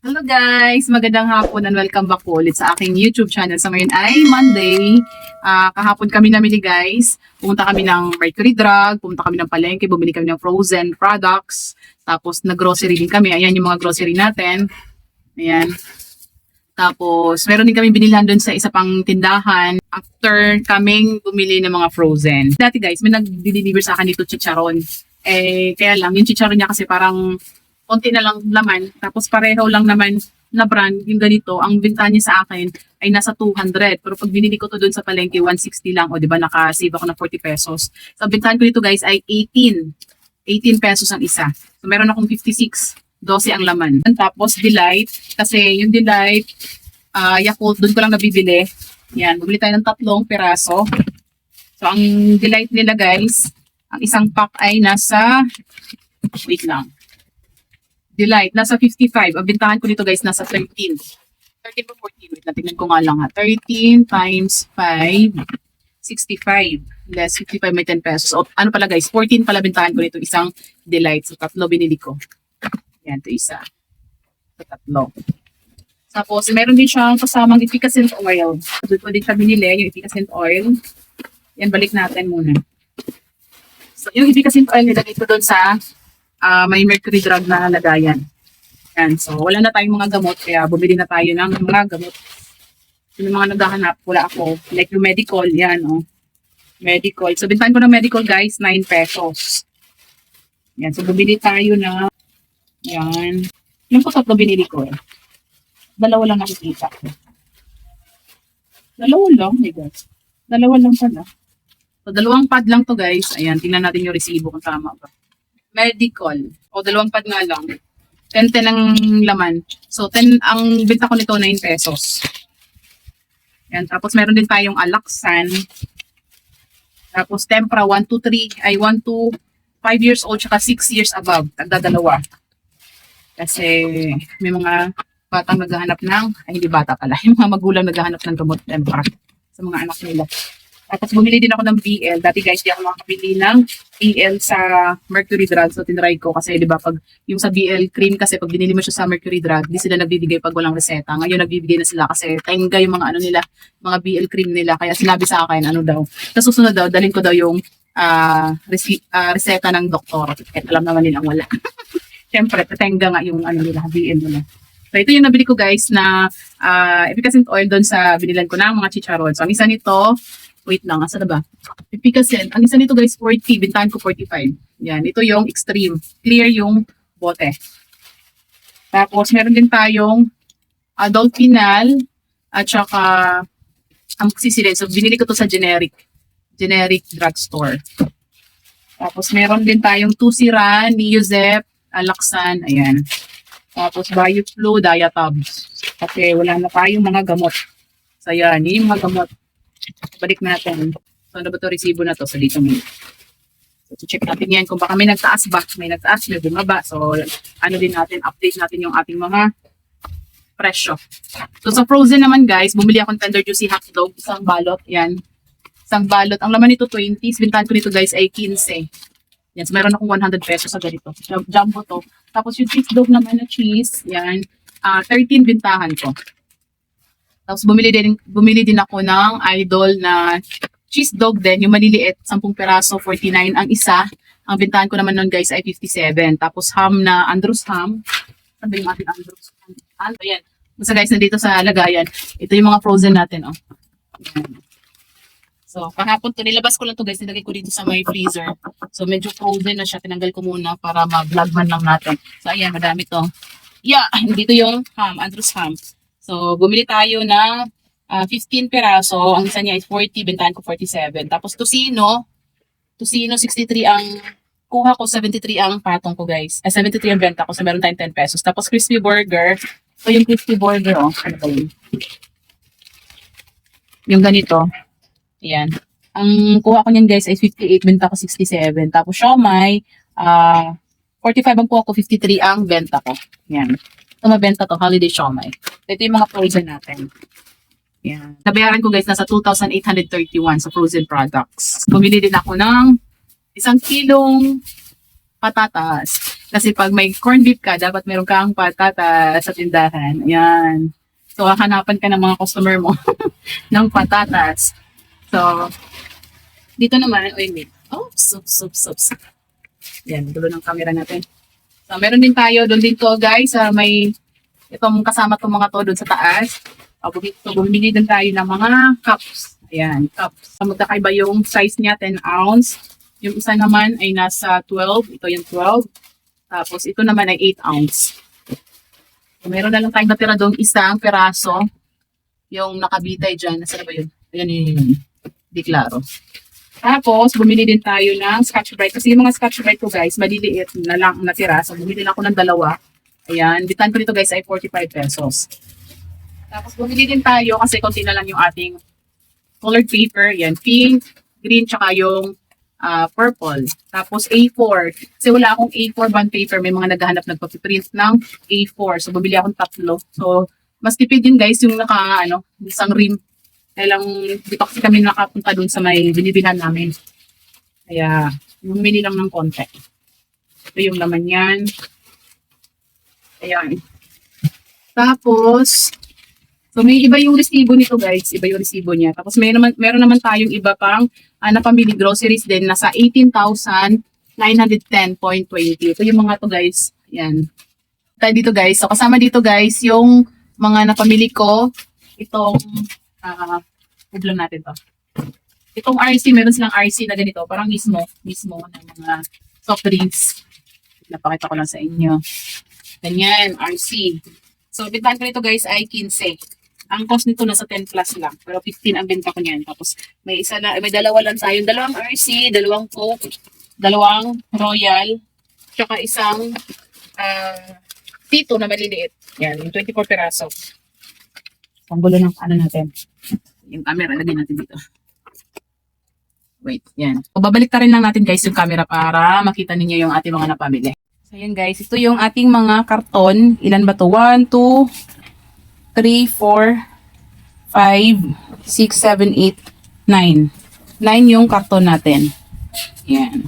Hello guys! Magandang hapon and welcome back ulit sa aking YouTube channel. Sa ngayon ay Monday. Ah, kahapon kami namili guys. Pumunta kami ng Mercury Drug, pumunta kami ng palengke, bumili kami ng frozen products. Tapos nag-grocery din kami. Ayan yung mga grocery natin. Ayan. Tapos meron din kami binilhan doon sa isa pang tindahan after kaming bumili ng mga frozen. Dati guys, may nag-deliver sa akin dito chicharon. Eh, kaya lang, yung chicharon niya kasi parang konti na lang laman, tapos pareho lang naman na brand, yung ganito, ang binta niya sa akin ay nasa 200. Pero pag binili ko to doon sa palengke, 160 lang. O, di ba, naka-save ako ng 40 pesos. So, ang bintahan ko dito, guys, ay 18. 18 pesos ang isa. So, meron akong 56. 12 ang laman. Tapos, Delight. Kasi yung Delight, ah Yakult, doon ko lang nabibili. Yan, bumili tayo ng tatlong peraso. So, ang Delight nila, guys, ang isang pack ay nasa, wait lang, Delight, nasa 55. Ang ko nito guys, nasa 13. 13 po 14. Wait lang, tingnan ko nga lang ha. 13 times 5, 65. Less 55 may 10 pesos. O, ano pala guys, 14 pala bintahan ko nito isang Delight. So, tatlo binili ko. Yan, ito isa. So, tatlo. Tapos, meron din siyang kasamang efficacent oil. Doon ko din siya binili, yung efficacent oil. Yan, balik natin muna. So, yung efficacent oil, nilagay ko doon sa ah, may mercury drug na lagayan. Yan. So, wala na tayong mga gamot, kaya bumili na tayo ng mga gamot. Yung mga naghahanap, wala ako. Like yung medical, yan, oh. Medical. So, bintahan ko ng medical, guys, 9 pesos. Yan. So, bumili tayo na, yan. Yung po tatlo binili ko, eh. Dalawa lang nakikita. Dalawa lang, my gosh. Dalawa lang pala. So, dalawang pad lang to, guys. Ayan, tingnan natin yung resibo kung tama ba medical. O dalawang pad nga lang. 10 10 ang laman. So 10 ang benta ko nito 9 pesos. Yan, tapos meron din tayong Alaxan. Tapos Tempra 1 to 3 ay 1 to 5 years old tsaka 6 years above. Tagdadalawa. Kasi may mga batang naghahanap ng, ay hindi bata pala, yung mga magulang naghahanap ng gamot Tempra sa mga anak nila. Tapos bumili din ako ng BL. Dati guys, di ako makakabili ng BL sa Mercury Drug. So, tinry ko kasi, di ba, pag yung sa BL cream kasi, pag binili mo siya sa Mercury Drug, di sila nagbibigay pag walang reseta. Ngayon, nagbibigay na sila kasi tenga yung mga ano nila, mga BL cream nila. Kaya sinabi sa akin, ano daw. Tapos susunod daw, dalhin ko daw yung ah, resi- ah, reseta ng doktor. Kahit alam naman nilang wala. Siyempre, tenga nga yung ano nila, BL nila. So, ito yung nabili ko guys na uh, efficacent oil doon sa binilan ko ng mga chicharon. So, ang isa nito, wait lang, asa na ba? Efficacent. Ang isa nito guys, 40. Bintahan ko 45. Yan. Ito yung extreme. Clear yung bote. Tapos, meron din tayong adult pinal at saka amoxicillin. So, binili ko to sa generic. Generic drugstore. Tapos, meron din tayong Tusiran, Niuzep, Alaxan. Ayan. Tapos, Bioflu, Diatabs. Kasi wala na tayong mga gamot. So, yan. Yun yung mga gamot. Balik natin. So, ano ba ito resibo na to? So, dito mo. So, check natin yan kung baka may nagtaas ba. May nagtaas, may bumaba. So, ano din natin, update natin yung ating mga presyo. So, sa frozen naman guys, bumili ako ng tender juicy hotdog. Isang balot. Yan. Isang balot. Ang laman nito 20. Bintahan ko nito guys ay 15. Yan. So, meron akong 100 pesos sa ganito. Jum- Jumbo to. Tapos yung cheese dog naman na cheese. Yan. ah 13 bintahan ko. Tapos bumili din bumili din ako ng idol na cheese dog din, yung maliliit, 10 peraso, 49 ang isa. Ang bintahan ko naman nun guys ay 57. Tapos ham na Andrews ham. Sabi yung ating Andrews ham. Ano yan? Basta guys, nandito sa lagayan. Ito yung mga frozen natin, oh. So, kahapon to, nilabas ko lang to guys, nilagay ko dito sa my freezer. So, medyo frozen na siya. Tinanggal ko muna para ma-vlog man lang natin. So, ayan, madami to. Yeah, dito yung ham, Andrews ham. So, bumili tayo ng ah, 15 peraso. Ang isa niya is 40, bentahan ko 47. Tapos, Tosino, Tosino 63 ang kuha ko, 73 ang patong ko, guys. Eh, 73 ang benta ko, so meron tayong 10 pesos. Tapos, crispy burger. So, yung crispy burger, oh, ano ba yun? Yung ganito. Ayan. Ang kuha ko niyan, guys, ay 58, benta ko 67. Tapos, siomay, ah, 45 ang kuha ko, 53 ang benta ko. Yan. Ito mabenta to, holiday siomay. Ito yung mga frozen natin. Yan. Nabayaran ko guys, nasa 2,831 sa frozen products. Bumili din ako ng isang kilong patatas. Kasi pag may corned beef ka, dapat meron kang patatas sa tindahan. Ayan. So, hahanapan ka ng mga customer mo ng patatas. So, dito naman, oy, wait. Oh, soup, soup, soup, soup. Yan, dulo ng camera natin. So, meron din tayo doon din to, guys. sa may, itong kasama tong mga to doon sa taas. Bumili, so, bumili din tayo ng mga cups. Ayan, cups. So, magkakaiba yung size niya, 10 ounce. Yung isa naman ay nasa 12. Ito yung 12. Tapos, ito naman ay 8 ounce. So, meron na lang tayong natira doon isang peraso. Yung nakabitay dyan. Nasaan na ba yun? Ayan yun. Di klaro. Tapos, bumili din tayo ng Scotch Brite. Kasi yung mga Scotch Brite ko, guys, maliliit na lang ang natira. So, bumili lang ako ng dalawa. Ayan. Bitan ko nito, guys, ay 45 pesos. Tapos, bumili din tayo kasi konti na lang yung ating colored paper. Yan. Pink, green, tsaka yung ah, purple. Tapos, A4. Kasi wala akong A4 bond paper. May mga naghahanap nagpapiprint ng A4. So, bumili akong tatlo. So, mas tipid din, guys, yung naka, ano, isang rim kaya lang, di pa kasi kami nakapunta dun sa may binibilan namin. Kaya, bumili lang ng konti. Ito yung laman yan. Ayan. Tapos, so may iba yung resibo nito guys. Iba yung resibo niya. Tapos may naman, meron naman tayong iba pang uh, na pamili groceries din. Nasa 18,910.20. Ito yung mga to guys. Ayan. Tayo dito guys. So kasama dito guys yung mga napamili ko. Itong uh, lang natin to. Itong RC, meron silang RC na ganito, parang mismo, mismo ng mga soft drinks. Napakita ko lang sa inyo. Ganyan, RC. So, bintahan ko nito guys ay 15. Ang cost nito nasa 10 plus lang. Pero 15 ang benta ko niyan. Tapos, may isa na, may dalawa lang tayo. Dalawang RC, dalawang Coke, dalawang Royal, tsaka isang uh, Tito na maliliit. Yan, yung 24 peraso. Ang gulo ng ano natin. Yung camera, lagay natin dito. Wait, yan. So, babalik rin lang natin guys yung camera para makita ninyo yung ating mga napamili. So, yan guys. Ito yung ating mga karton. Ilan ba to? 1, 2, 3, 4, 5, 6, 7, 8, 9. 9 yung karton natin. Yan.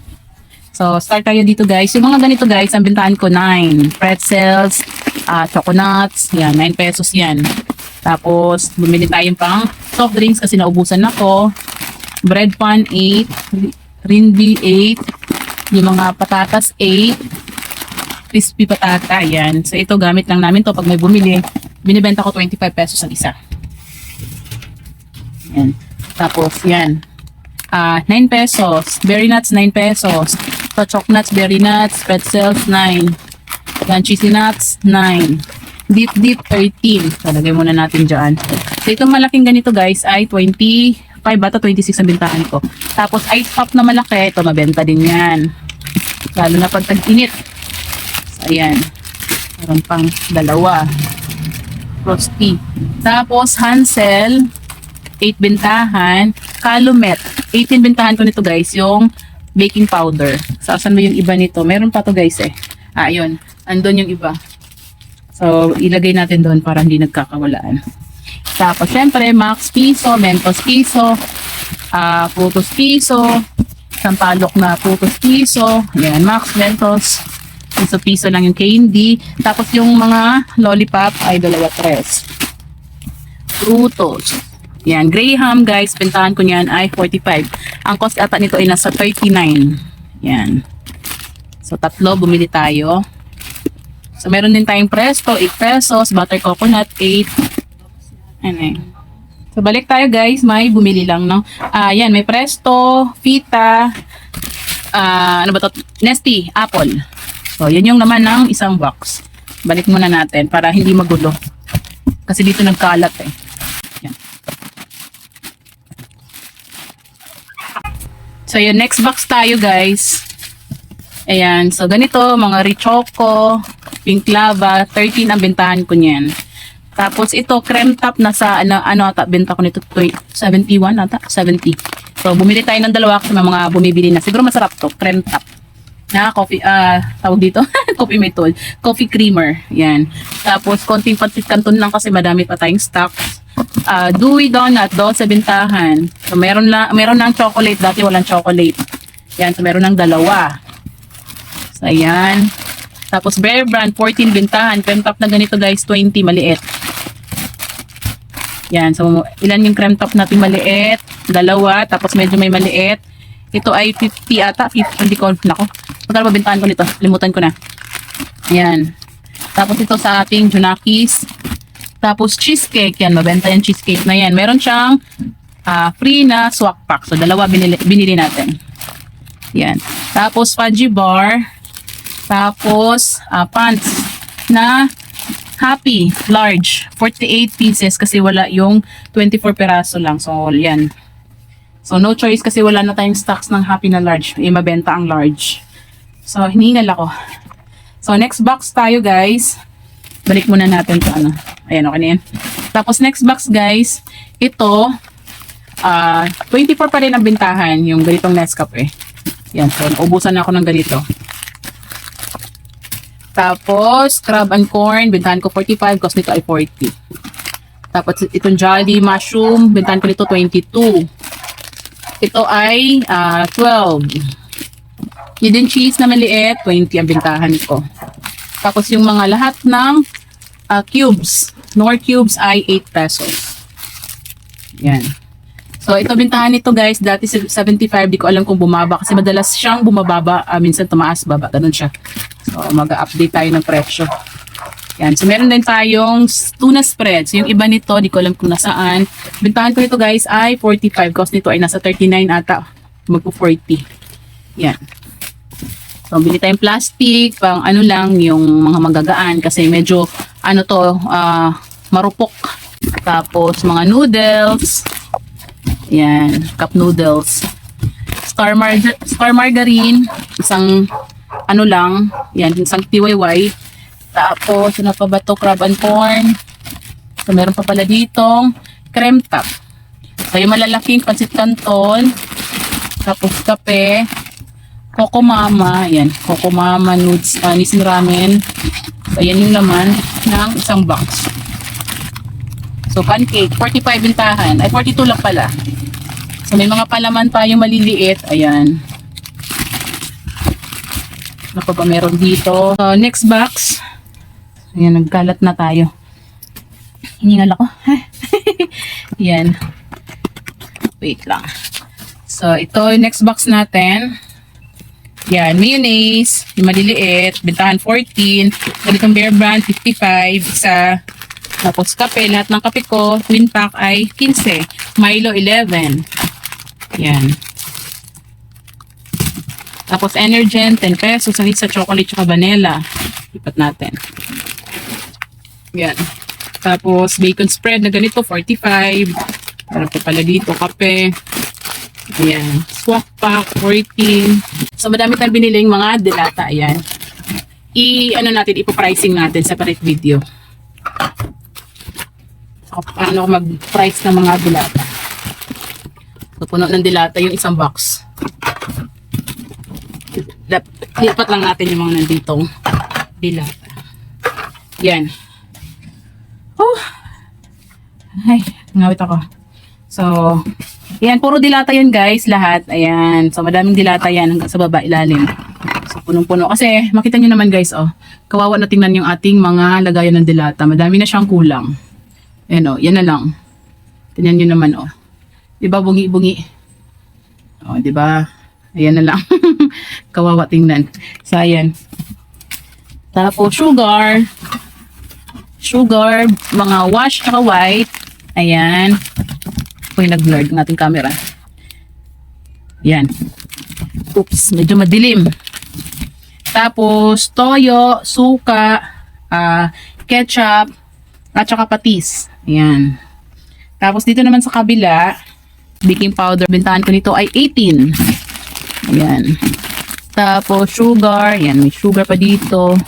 So, start tayo dito guys. Yung mga ganito guys, ang bintahan ko 9. Pretzels, uh, choconuts, yan, 9 pesos yan. Tapos, bumili tayong pang soft drinks kasi naubusan ako. Bread pan 8, rinbi 8, yung mga patatas 8, crispy patata, yan. So, ito gamit lang namin to pag may bumili. Binibenta ko 25 pesos ang isa. Yan. Tapos, yan. Ah, 9 pesos. Berry nuts, 9 pesos. So, choc nuts, berry nuts, pretzels, 9. Yan, cheesy nuts, 9. Deep Deep 13. Talagay muna natin dyan. So, itong malaking ganito guys ay 25 bata 26 ang bintahan ko. Tapos ice pop na malaki, ito mabenta din yan. Lalo na pag tag-init. So, ayan. Meron pang dalawa. Frosty. Tapos Hansel, 8 bintahan. Calumet, 18 bintahan ko nito guys, yung baking powder. So, saan mo yung iba nito? Meron pa to guys eh. Ah, yun. Andun yung iba. So, ilagay natin doon para hindi nagkakawalaan. Tapos, syempre, Max Piso, Mentos Piso, uh, Putos Piso, Sampalok na Putos Piso, yan, Max Mentos, Piso Piso lang yung candy. Tapos, yung mga lollipop ay dalawa tres. Frutos. Yan, Graham guys, bentahan ko niyan ay 45. Ang cost ata nito ay nasa 39. Yan. So, tatlo, bumili tayo. So, meron din tayong presto, 8 pesos, butter coconut, 8. Ano eh. So, balik tayo guys, may bumili lang, no? Ah, yan, may presto, fita, ah, ano ba to? Nesty, apple. So, yan yung naman ng isang box. Balik muna natin para hindi magulo. Kasi dito nagkalat eh. Yan. So, yung next box tayo guys. Ayan, so ganito, mga Richoco, Pink Lava, 13 ang bentahan ko niyan. Tapos ito, creme top na sa ano, ano ata, benta ko nito, 71 ata, 70. So, bumili tayo ng dalawa kasi may mga bumibili na. Siguro masarap to, creme top. Na, coffee, ah, uh, tawag dito, coffee metol, coffee creamer, yan. Tapos, konting patit kanton lang kasi madami pa tayong stock. Uh, Dewey Donut, doon sa bintahan. So, meron lang, meron lang chocolate, dati walang chocolate. Yan, so meron ng dalawa. Ayan. Tapos Bear Brand, 14 bintahan. Creme top na ganito guys, 20 maliit. Yan, so ilan yung creme top natin maliit? Dalawa, tapos medyo may maliit. Ito ay 50 ata, 50, hindi ko, nako. Magkano bintahan ko nito? Limutan ko na. Yan. Tapos ito sa ating Junakis. Tapos cheesecake, yan, mabenta yung cheesecake na yan. Meron siyang ah, free na swak pack. So dalawa binili, binili natin. Yan. Tapos fudgy bar. Tapos ah, pants na happy, large. 48 pieces kasi wala yung 24 peraso lang. So yan. So no choice kasi wala na tayong stocks ng happy na large. Eh, mabenta ang large. So hiningal ako. So next box tayo guys. Balik muna natin to ano. Ayan, okay na yan. Tapos next box guys, ito, ah 24 pa rin ang bintahan yung ganitong Nescafe. Yan, so ubusan na ako ng ganito. Tapos, crab and corn, bintahan ko 45, cost nito ay 40. Tapos, itong jolly mushroom, bintahan ko nito 22. Ito ay ah 12. Hidden cheese na maliit, 20 ang bintahan ko. Tapos yung mga lahat ng ah, cubes, nor cubes ay 8 pesos. Yan. So ito bintahan nito guys, dati sa 75, di ko alam kung bumaba kasi madalas siyang bumababa, ah, minsan tumaas baba, ganun siya. So mag-update tayo ng presyo. Yan. So meron din tayong tuna spreads. Yung iba nito, di ko alam kung nasaan. Bintahan ko nito guys ay 45. Cost nito ay nasa 39 ata. Magpo 40. Yan. So, bili tayong plastic, pang ano lang, yung mga magagaan kasi medyo, ano to, ah, marupok. Tapos, mga noodles. Yan, cup noodles. Star, marga- star margarine, isang, ano lang, yan, isang TYY. Tapos, ano pa ba to, crab and corn. So, meron pa pala ditong creme top. So, yung malalaking pancit canton. Tapos, kape. Coco Mama, yan. Coco Mama Nudes, uh, Nissin Ramen. So, yan yung laman ng isang box. So, pancake, 45 bintahan. Ay, 42 lang pala. So, may mga palaman pa yung maliliit. Ayan. Ano pa ba meron dito? So, next box. Ayan, nagkalat na tayo. Hiningal ako. Yan. Wait lang. So, ito yung next box natin. Yan, mayonnaise, yung maliliit, bintahan 14, ganitong bear brand, 55, isa, tapos kape, lahat ng kape ko, twin pack ay 15, Milo 11, yan. Tapos Energen, 10 pesos, ang isa chocolate tsaka vanilla, lipat natin. Yan. Tapos bacon spread na ganito, 45, meron pa pala dito, kape, Ayan. Swak pack, 14. So, madami tayong biniling mga delata. Ayan. I, ano natin, ipo-pricing natin separate video. Paano mag-price ng mga delata. So, puno ng delata yung isang box. Lipat lang natin yung mga nanditong delata. Yan. Oh. Ay, ngawit ako. So, Ayan, puro dilata yun guys, lahat. Ayan. So, madaming dilata yan hanggang sa baba ilalim. So, punong-puno. Kasi, makita nyo naman guys, oh. Kawawa na tingnan yung ating mga lagayan ng dilata. Madami na siyang kulang. Ayan, oh. Yan na lang. Tingnan nyo naman, oh. Diba, bungi-bungi? Oh, diba? Ayan na lang. Kawawa tingnan. So, ayan. Tapos, sugar. Sugar, mga wash at white. Ayan. Uy, nag-blurred ng ating camera. Yan. Oops, medyo madilim. Tapos, toyo, suka, ah, ketchup, at saka patis. Ayan. Tapos, dito naman sa kabila, baking powder, bintahan ko nito ay 18. Ayan. Tapos, sugar. Ayan, may sugar pa dito.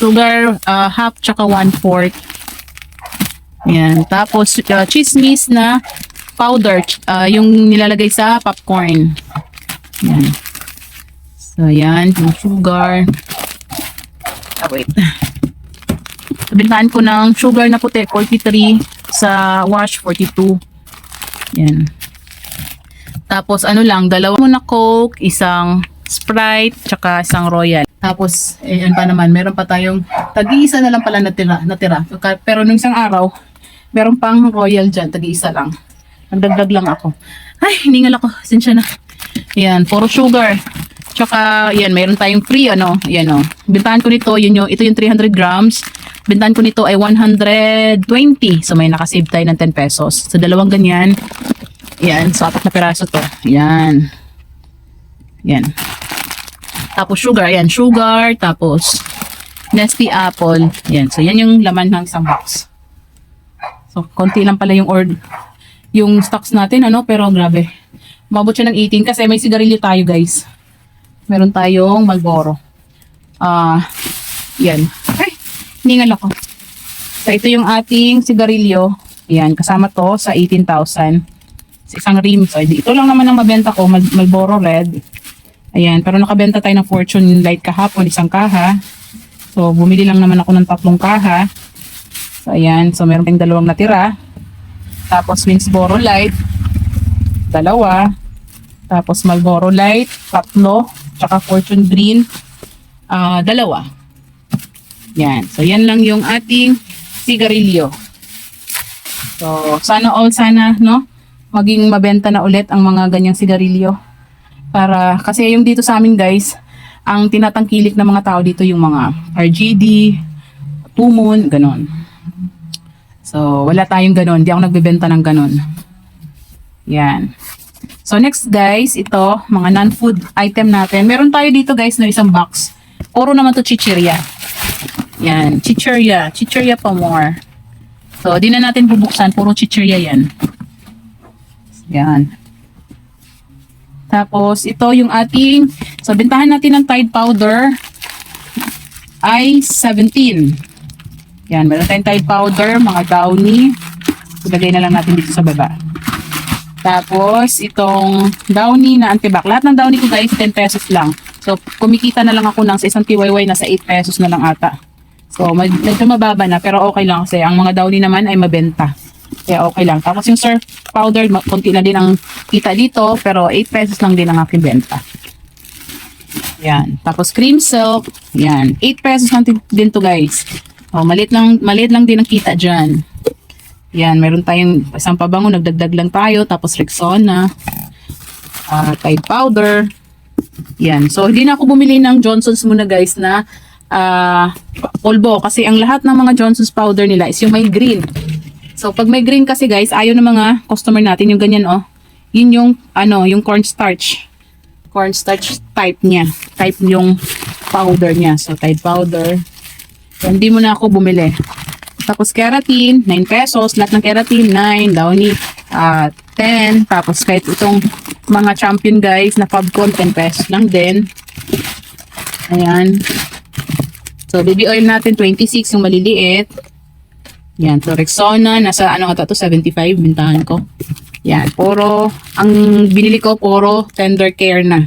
Sugar, ah, half, tsaka one-fourth. Ayan. Tapos, uh, chismis na powder, ah, yung nilalagay sa popcorn. Yan. So, yan. Yung sugar. Ah, wait. Bintahan ko ng sugar na puti, 43. Sa wash, 42. Yan. Tapos, ano lang, dalawa muna coke, isang Sprite, tsaka isang Royal. Tapos, eh, yan pa naman, meron pa tayong tag-iisa na lang pala natira. natira. Pero nung isang araw, meron pang Royal dyan, tag-iisa lang. Nagdagdag lang ako. Ay, hiningal ako. Sinsya na. Yan, puro sugar. Tsaka, yan, mayroon tayong free, ano, yan o. Bintahan ko nito, yun yung, ito yung 300 grams. Bintahan ko nito ay 120. So, may nakasave tayo ng 10 pesos. So, dalawang ganyan. Yan, so apat na peraso to. Yan. Yan. Tapos sugar, yan, sugar, tapos Nesty apple. Yan, so yan yung laman ng isang box. So, konti lang pala yung or yung stocks natin, ano, pero grabe. Mabot siya ng 18 kasi may sigarilyo tayo, guys. Meron tayong Malboro. Ah, yan. Ay, hiningal ako. So, ito yung ating sigarilyo. Yan, kasama to sa 18,000 sa isang rim. So, ito lang naman ang mabenta ko, Mal- Marlboro Red. Ayan, pero nakabenta tayo ng Fortune Light kahapon, isang kaha. So, bumili lang naman ako ng tatlong kaha. So, ayan. So, meron tayong dalawang natira. Tapos, Winsboro Light, dalawa. Tapos, Marlboro Light, tatlo. Tsaka Fortune Green, ah, dalawa. Yan. So, yan lang yung ating sigarilyo. So, sana all sana, no? Maging mabenta na ulit ang mga ganyang sigarilyo. Para, kasi yung dito sa amin guys, ang tinatangkilik ng mga tao dito yung mga RGD, Tumon, ganon. So, wala tayong ganon. Hindi ako nagbebenta ng ganon. Yan. So, next guys, ito, mga non-food item natin. Meron tayo dito guys na isang box. Puro naman to chichirya. Yan, chichirya. Chichirya pa more. So, di na natin bubuksan. Puro chichirya yan. Yan. Tapos, ito yung ating, so, bintahan natin ng Tide Powder ay 17. Yan, meron tayong Tide Powder, mga Downy. Ilagay na lang natin dito sa baba. Tapos, itong Downy na antibac. Lahat ng Downy ko guys, 10 pesos lang. So, kumikita na lang ako ng sa isang TYY na sa 8 pesos na lang ata. So, med- medyo mababa na, pero okay lang kasi ang mga Downy naman ay mabenta. Kaya okay lang. Tapos yung surf powder, konti na din ang kita dito, pero 8 pesos lang din ang aking benta. Yan. Tapos cream silk, yan. 8 pesos lang din- to guys. Oh, maliit lang, maliit lang din ang kita dyan. Yan, meron tayong isang pabango, nagdagdag lang tayo. Tapos Rexona, ah Tide powder. Yan. So, hindi na ako bumili ng Johnson's muna guys na ah polvo. Kasi ang lahat ng mga Johnson's powder nila is yung may green. So, pag may green kasi guys, ayaw ng mga customer natin yung ganyan oh. Yun yung, ano, yung cornstarch. Cornstarch type niya. Type yung powder niya. So, Tide powder. Hindi mo na ako bumili. Tapos keratin, 9 pesos. Lahat ng keratin, 9. Downy, ah 10. Tapos kahit itong mga champion guys na Fabcon, 10 pesos lang din. Ayan. So, baby oil natin, 26 yung maliliit. Yan. So, Rexona, nasa ano ata to, 75, bintahan ko. Yan. Puro, ang binili ko, puro tender care na.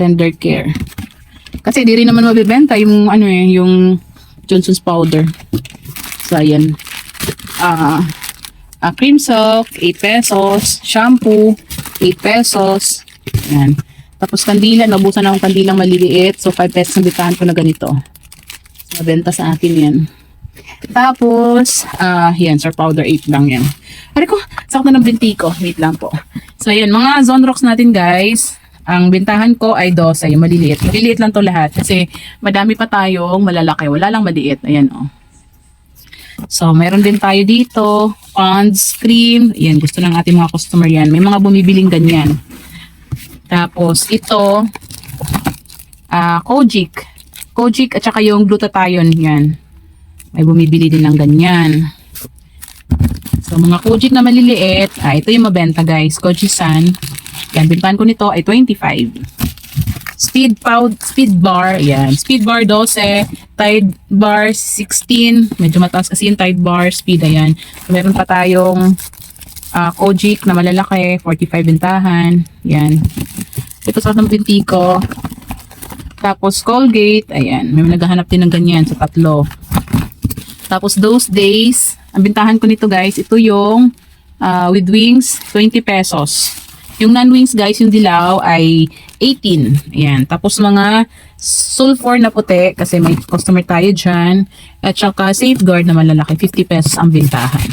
Tender care. Kasi di rin naman mabibenta yung ano eh, yung Johnson's powder. So, ayan. Ah, ah, cream soap, 8 pesos. Shampoo, 8 pesos. Yan. Tapos kandila, nabusan akong kandilang maliliit. So, 5 pesos ang bitahan ko na ganito. Mabenta sa akin yan. Tapos, ah, yan, sir powder 8 lang yan. Ari ko, sakto ng binti ko. Wait lang po. So, yan, mga Zonrox natin, guys. Ang bintahan ko ay 12, yung maliliit. Maliliit lang to lahat kasi madami pa tayong malalaki. Wala lang maliit. Ayan, oh. So, meron din tayo dito. Pond's cream. Yan, gusto ng ating mga customer yan. May mga bumibiling ganyan. Tapos, ito, ah Kojic. Kojic at saka yung glutathione. Yan. May bumibili din ng ganyan. So, mga Kojic na maliliit. Ah, ito yung mabenta, guys. Kojisan. Yan, bintahan ko nito ay 25. Speed pound, speed bar, yan. Speed bar 12, Tide bar 16. Medyo mataas kasi yung Tide bar, speed, ayan. So, meron pa tayong ah Kojic na malalaki, 45 bintahan. Yan. Ito sa ng binti ko. Tapos Colgate, ayan. May naghahanap din ng ganyan sa tatlo. Tapos those days, ang bintahan ko nito guys, ito yung ah, with wings, 20 pesos. Yung non-wings guys, yung dilaw ay 18. Ayan. Tapos mga sulfur na puti kasi may customer tayo dyan. At saka safeguard na malalaki. 50 pesos ang bintahan.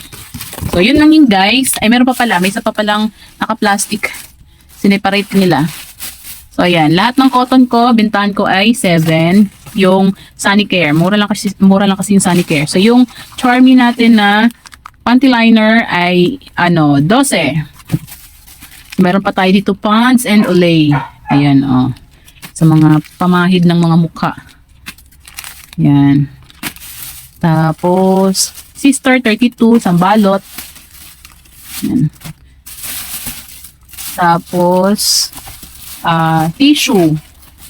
So, yun lang yun guys. Ay, meron pa pala. May isa pa palang naka-plastic. Sineparate nila. So, ayan. Lahat ng cotton ko, bintahan ko ay 7. Yung Sunny Care. Mura lang kasi, mura lang kasi yung Sunny Care. So, yung Charmy natin na panty liner ay, ano, 12. Meron pa tayo dito pants and olay. Ayan, oh. Sa mga pamahid ng mga mukha. Ayan. Tapos, Sister 32, sambalot. Ayan. Tapos, ah tissue.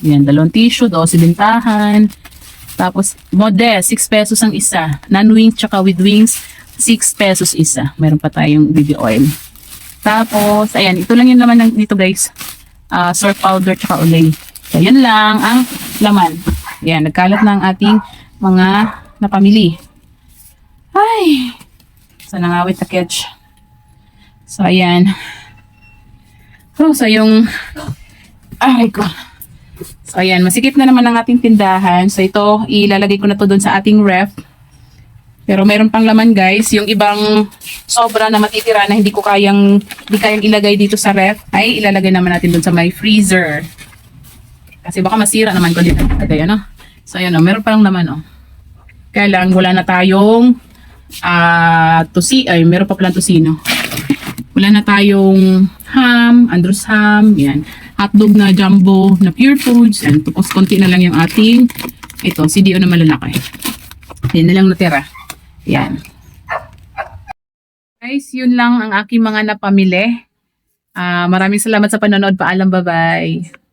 Yan, dalawang tissue, 12 bintahan. Tapos, modest, 6 pesos ang isa. Non-wings tsaka with wings, 6 pesos isa. Meron pa tayong baby oil. Tapos, ayan, ito lang yung laman ng dito guys. Ah, surf powder tsaka olay. So, yun lang ang laman. Ayan, nagkalat na ang ating mga napamili. Ay! Sana nga wait na catch. So, ayan. So, sa yung... Ay, ko. So, ayan. Masikip na naman ang ating tindahan. So, ito, ilalagay ko na to doon sa ating ref. Pero meron pang laman, guys. Yung ibang sobra na matitira na hindi ko kayang, hindi kayang ilagay dito sa ref, ay ilalagay naman natin doon sa my freezer. Kasi baka masira naman ko dito. Okay, ano? So, ayan, oh, meron pa lang laman, oh. Wala na tayong ah tusi, ay, meron pa palang tosino. Wala na tayong ham, Andros ham, yan. Hotdog na jumbo na pure foods. Yan, tapos konti na lang yung ating, ito, CDO na malalaki. Yan na lang natira. Yan. Guys, yun lang ang aking mga napamili. Ah, maraming salamat sa panonood. Paalam, bye-bye.